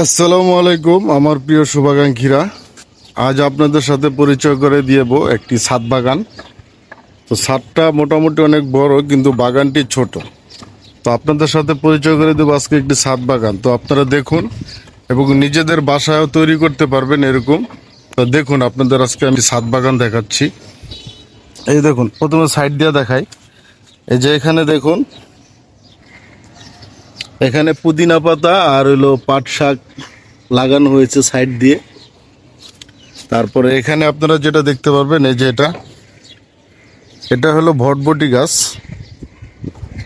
আসসালামু আলাইকুম, আমার প্রিয় শুভাকাঙ্ক্ষীরা। আজ আপনাদের সাথে পরিচয় করে দিয়েব একটি ছাদ বাগান। তো ছাদটা মোটামুটি অনেক বড়, কিন্তু বাগানটি ছোট। তো আপনাদের সাথে পরিচয় করে দেবো আজকে একটি ছাদ বাগান। তো আপনারা দেখুন, এবং নিজেদের বাসায়ও তৈরি করতে পারবেন এরকম। তো দেখুন, আপনাদের আজকে আমি ছাদ বাগান দেখাচ্ছি। এই দেখুন, প্রথমে সাইড দিয়ে দেখাই। এই যে এখানে দেখুন এখানে পুদিনা পাতা আর হলো পাট শাক লাগানো হয়েছে সাইড দিয়ে। তারপরে এখানে আপনারা যেটা দেখতে পারবেন, এই যে এটা। এটা হলো ভটবটি গাছ।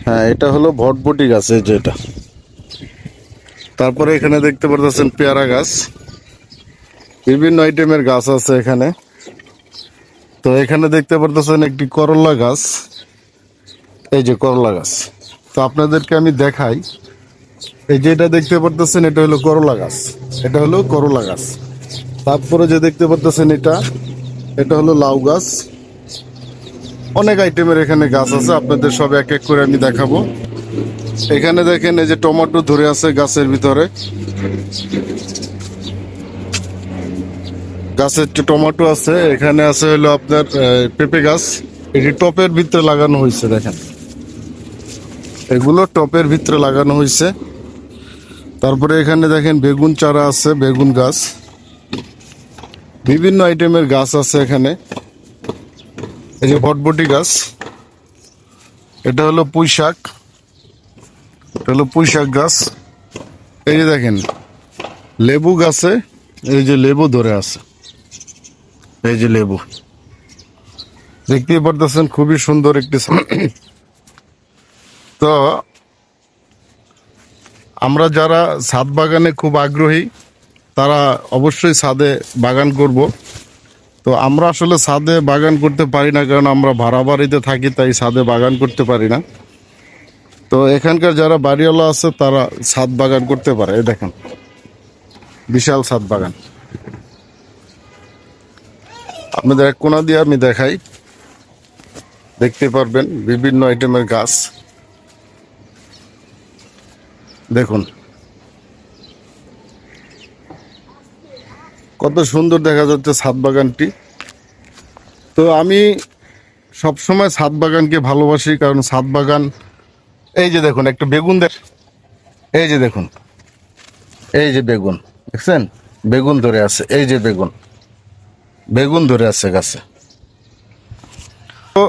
হ্যাঁ এটা হলো ভটবটি গাছ, এই যে এটা। তারপরে এখানে দেখতে পারতেছেন পেয়ারা গাছ। বিভিন্ন আইটেমের গাছ আছে এখানে। তো এখানে দেখতে পারতেছেন একটি করলা গাছ। এই যে করলা গাছ। তো আপনাদেরকে আমি দেখাই। এই যে এটা দেখতে পারতেছেন, এটা হলো করলা গাছ। এটা হলো করলা গাছ। তারপরে যে দেখতে পারতেছেন এটা এটা হলো লাউ গাছ। অনেক আইটেমের এখানে গাছ আছে, আপনাদের সব এক এক করে আমি দেখাবো। এখানে দেখেন এই যে টমেটো ধরে আছে গাছের ভিতরে। গাছের টমেটো আছে, এখানে আছে হলো আপনার পেঁপে গাছ। এটি টপের ভিতরে লাগানো হয়েছে, দেখেন। এগুলো টপের ভিতরে লাগানো হয়েছে। তারপরে এখানে দেখেন বেগুন চারা আছে, বেগুন গাছ। বিভিন্ন আইটেমের গাছ আছে এখানে। এই যে বটবটি গাছ। এটা হলো পুঁই শাক। এটা হলো পুঁই শাক গাছ। এই যে দেখেন, লেবু গাছে, এই যে লেবু ধরে আছে। এই যে লেবু। দেখতেই পারতেছেন খুবই সুন্দর একটি তো আমরা যারা ছাদ বাগানে খুব আগ্রহী, তারা অবশ্যই ছাদে বাগান করব। তো আমরা আসলে ছাদে বাগান করতে পারি না, কারণ আমরা ভাড়া বাড়িতে থাকি, তাই ছাদে বাগান করতে পারি না। তো এখানকার যারা বাড়িওয়ালা আছে, তারা ছাদ বাগান করতে পারে। দেখেন, বিশাল ছাদ বাগান। আপনাদের এক কোনা দিয়ে আমি দেখাই। দেখতে পারবেন বিভিন্ন আইটেমের গাছ। দেখুন। কত সুন্দর দেখা যাচ্ছে ছাদ বাগানটি। তো আমি সবসময় ছাদ বাগানকে ভালোবাসি, কারণ ছাদ বাগান, এই যে দেখুন, একটা বেগুন দেখ, এই যে দেখুন, এই যে বেগুন, দেখছেন? বেগুন ধরে আছে, এই যে বেগুন বেগুন ধরে আছে গাছে। তো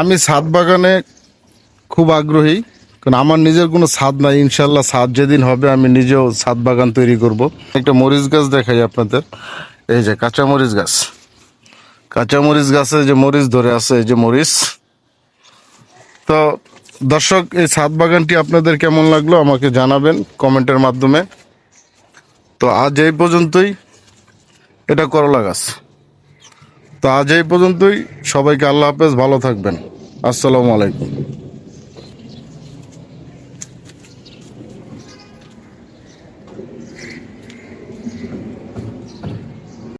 আমি ছাদ বাগানে খুব আগ্রহী কারণ আমার নিজের কোনো ছাদ নাই ইনশাল্লাহ ছাদ যেদিন হবে আমি নিজেও ছাদ বাগান তৈরি করব। একটা মরিচ গাছ দেখাই আপনাদের। এই যে কাঁচা মরিচ গাছ। কাঁচা মরিচ গাছে যে মরিচ ধরে আছে, এই যে মরিচ। তো দর্শক, এই ছাদ বাগানটি আপনাদের কেমন লাগল আমাকে জানাবেন কমেন্টের মাধ্যমে। তো আজ এই পর্যন্তই। এটা করলা গাছ। তো আজ এই পর্যন্তই। সবাইকে আল্লাহ হাফেজ। ভালো থাকবেন। আসসালামু আলাইকুম।